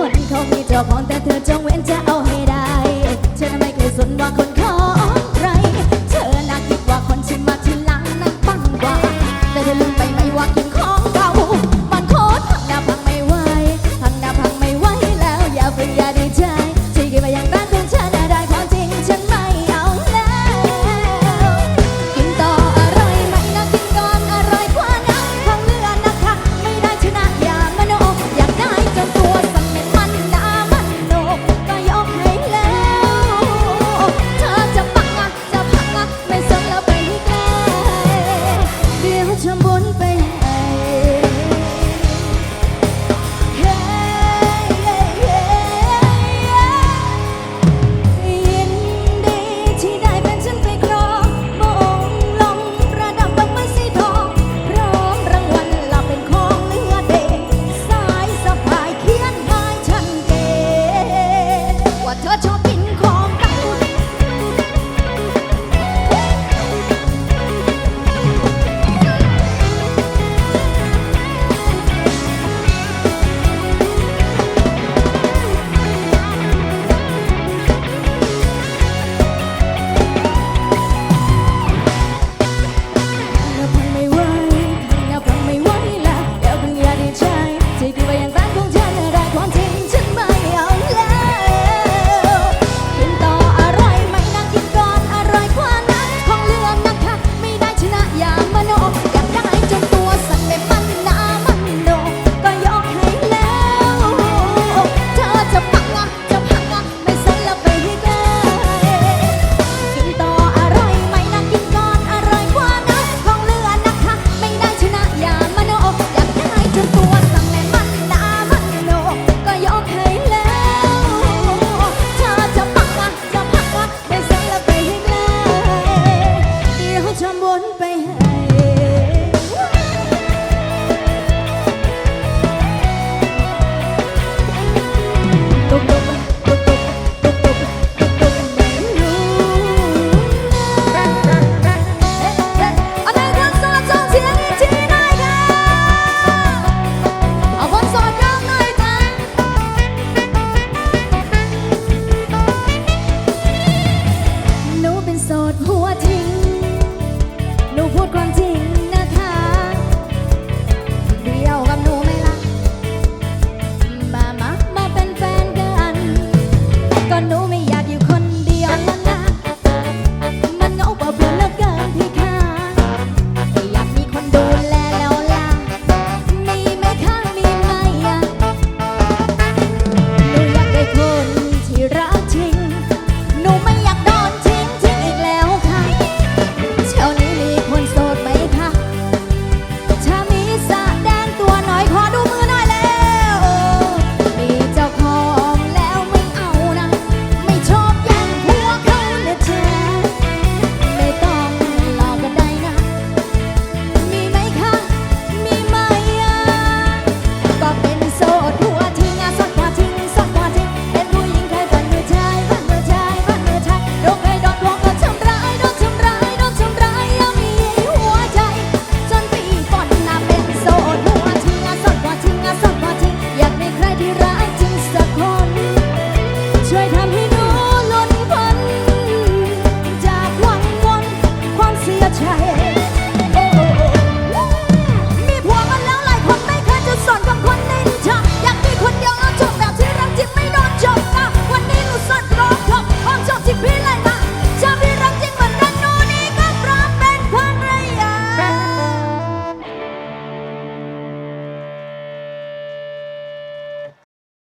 คนเขามีเจ้าของแต่เธอจงเว้นจะเอาให้ได้ เธอไม่เคยสนว่าคนขอ บุญไปให้